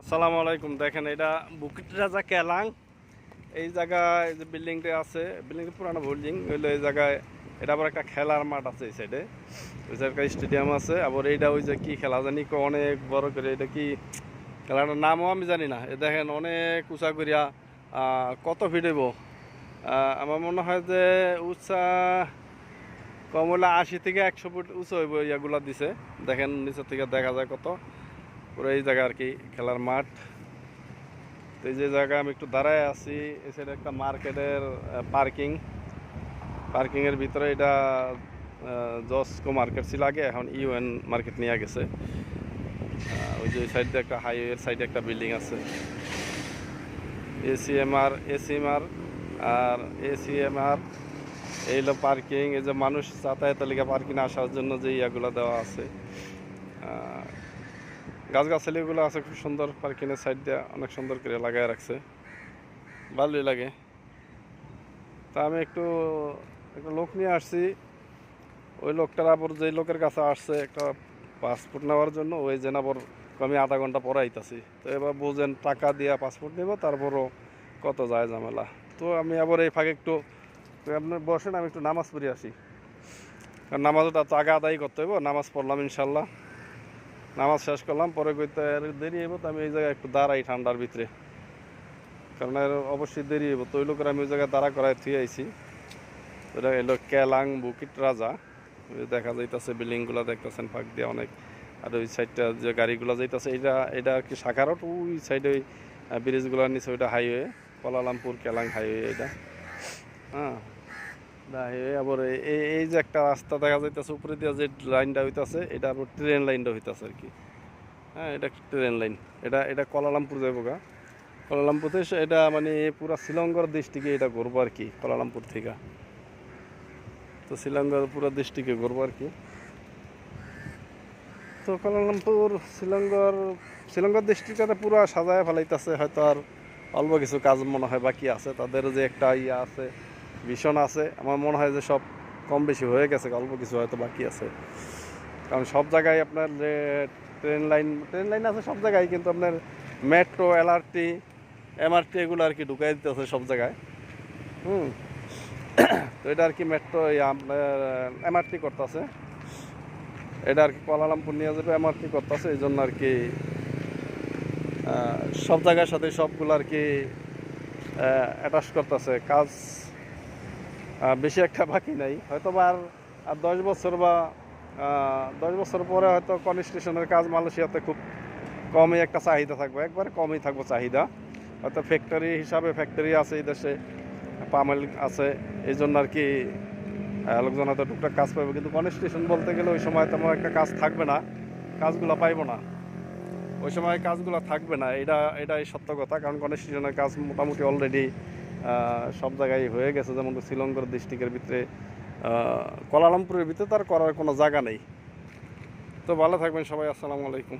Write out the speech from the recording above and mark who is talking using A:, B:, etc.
A: আসসালামু আলাইকুম। দেখেন এটা বুকিট রাজা কেলাং। এই জায়গায় যে বিল্ডিংটা আছে বিল্ডিংটা পুরানো বিল্ডিং হইল এই জায়গায় এটা আবার একটা খেলার মাঠ আছে এই সাইডে ওই একটা স্টেডিয়াম আছে। আবার এইটা ওই যে কি খেলা জানি অনেক বড় করে এটা কি খেলাটার নামও আমি জানি না। এ দেখেন অনেক উঁচা করিয়া কত ফিট হইব? আহ, আমার মনে হয় যে উঁচা কম হলে আশি থেকে একশো ফুট উঁচু হইব ইয়াগুলা দিছে। দেখেন নিচের থেকে দেখা যায় কত। পুরো এই জায়গা আর কি খেলার মাঠ। তো এই যে জায়গায় আমি একটু দাঁড়ায় আছি সাইডে একটা মার্কেটের পার্কিং। পার্কিংয়ের ভিতরে এটা জসকো মার্কেট ছিল আগে, এখন ইউএন মার্কেট নিয়ে গেছে। ওই যে সাইডে একটা হাইওয়ের সাইডে একটা বিল্ডিং আছে। এসিএমআর এসিএমআর আর এসিএমআর এই হলো পার্কিং এই যে মানুষ যাতায়াতের পার্কিং আসার জন্য যে ইয়াগুলো দেওয়া আছে। গাছগাছালিগুলো আছে খুব সুন্দর, পার্কিংয়ের সাইড দিয়ে অনেক সুন্দর করে লাগায় রাখছে। ভালোই লাগে। তা আমি একটু, একটা লোক নিয়ে আসছি। ওই লোকটার আবার যে লোকের কাছে আসছে একটা পাসপোর্ট নেওয়ার জন্য, ওই যে আবার আমি আধা ঘণ্টা পরে আইতাছি। তো এবার বুঝেন, টাকা দিয়া পাসপোর্ট নেব, তারপরও কত যায় ঝামেলা। তো আমি আবার এই ফাঁকে একটু আপনার বসেন, আমি একটু নামাজ পড়ে আসি। কারণ তো আগে আদায় করতে হইব, নামাজ পড়লাম ইনশাল্লাহ। নামাজ শেষ করলাম, পরে কইতে দেরি হইব তো আমি এই জায়গায় একটু দাঁড়াই ঠান্ডার ভিতরে। কারণ এর অবশ্যই দেরি হইব। তো ওই লোকের আমি ওই জায়গায় দাঁড়া করায় থুয়ে আইছি। এটা এলো কেলাং বুকিট রাজা। দেখা যাইতেছে বিল্ডিংগুলো দেখতেছেন ফাঁক দিয়ে অনেক। আর ওই সাইডটা যে গাড়িগুলো যাইতেছে এটা এটা আর কি শাখা রোড, ওই সাইডে ওই ব্রিজগুলোর নিচে ওইটা হাইওয়ে কলালামপুর কেলাং হাইওয়ে এটা হ্যাঁ। আবার এই- যে একটা রাস্তা দেখা যাইতেছে, উপরে দিয়ে যে লাইনটা হইতাছে, এটা আবার ট্রেন লাইনটা হইতাছে আর কি। হ্যাঁ এটা ট্রেন লাইন। এটা এটা কলালামপুর যাব গা। কলালামপুর থেকে এটা মানে পুরা শ্রীলঙ্কার ডিস্ট্রিক্টে এটা ঘুরবো আর কি, কলালামপুর থেকে। তো শ্রীলঙ্কার পুরো ডিস্ট্রিক্টে ঘুরবো আর কি। তো কলালামপুর শ্রীলঙ্কার শ্রীলঙ্কার ডিস্ট্রিক্টটা পুরো সাজায় ফেলাইতেছে, হয়তো আর অল্প কিছু কাজ মনে হয় বাকি আছে। তাদের যে একটা ইয়ে আছে ভীষণ আছে। আমার মনে হয় যে সব কম বেশি হয়ে গেছে, অল্প কিছু হয়তো বাকি আছে। কারণ সব জায়গায় আপনার যে ট্রেন লাইন ট্রেন লাইন আছে সব জায়গায়, কিন্তু আপনার মেট্রো, এলআরটি, এমআরটি এগুলো আর কি ঢুকাই দিতেছে সব জায়গায়। হুম। তো এটা আর কি মেট্রো আপনার এমআরটি করতেছে। এটা আর কি কোয়ালালামপুর নিয়ে যাবে, এমআরটি করতেছে, এই জন্য আর কি সব জায়গার সাথে সবগুলো আর কি অ্যাটাচ করতেছে। কাজ বেশি একটা বাকি নাই। হয়তো বা আর দশ বছর বা দশ বছর পরে হয়তো কনস্ট্রাকশনের কাজ মালয়েশিয়াতে খুব কমই একটা চাহিদা থাকবে। একবারে কমই থাকবে চাহিদা। হয়তো ফ্যাক্টরি হিসাবে ফ্যাক্টরি আছে এই দেশে, পামেল আছে, এই জন্য আর কি লোকজন হয়তো টুকটাক কাজ পাবে কিন্তু কনস্ট্রাকশন বলতে গেলে ওই সময় তেমন একটা কাজ থাকবে না। কাজগুলো পাইব না। ওই সময় কাজগুলো থাকবে না। এটা, এটাই সত্য কথা। কারণ কনস্ট্রাকশনের কাজ মোটামুটি অলরেডি সব জায়গায় হয়ে গেছে। যেমন শ্রীলঙ্কার ডিস্ট্রিক্টের ভিতরে কোলালামপুরের ভিতরে তার করার কোনো জায়গা নেই। তো ভালো থাকবেন সবাই, আসসালামু আলাইকুম।